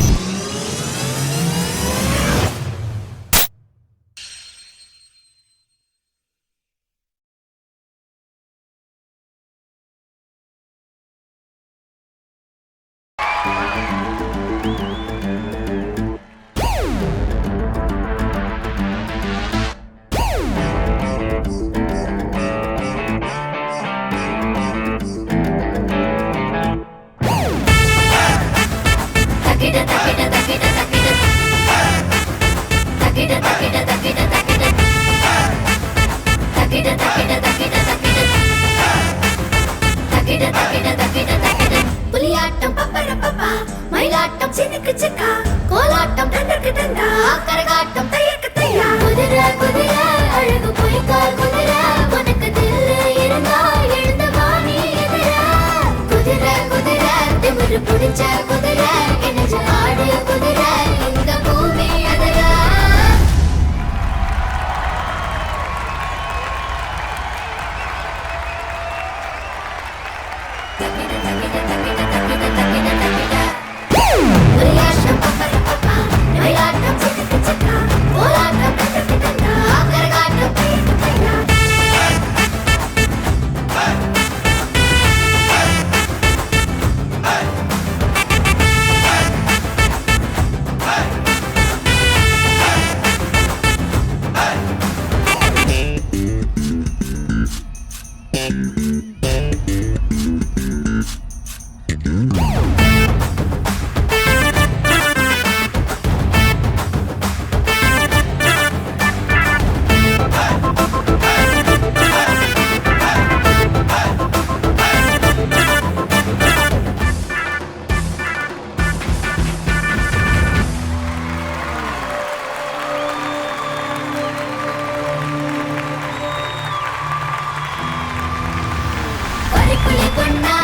you தக்கிட தக்கிட தக்கிட தக்கிட. தக்கிட தக்கிட தக்கிட தக்கிட. தக்கிட தக்கிட தக்கிட தக்கிட. தக்கிட தக்கிட தக்கிட புலியாட்டம் பப்பர பப்பா மயிலாட்டம் சினுக்கு சிக்கா. கோலாட்டம் டண்டக்கு டண்டா. கரகாட்டம் தையக்கு தையா. குதிரை குதிரை அழகு பொய்க்கால் குதிரை. உனக்கு தில்லு இருந்தா எழுந்த வாணி குதிரை குதிரை திமிரு பிடிச்ச குதிரை. Take me to, take me Ponna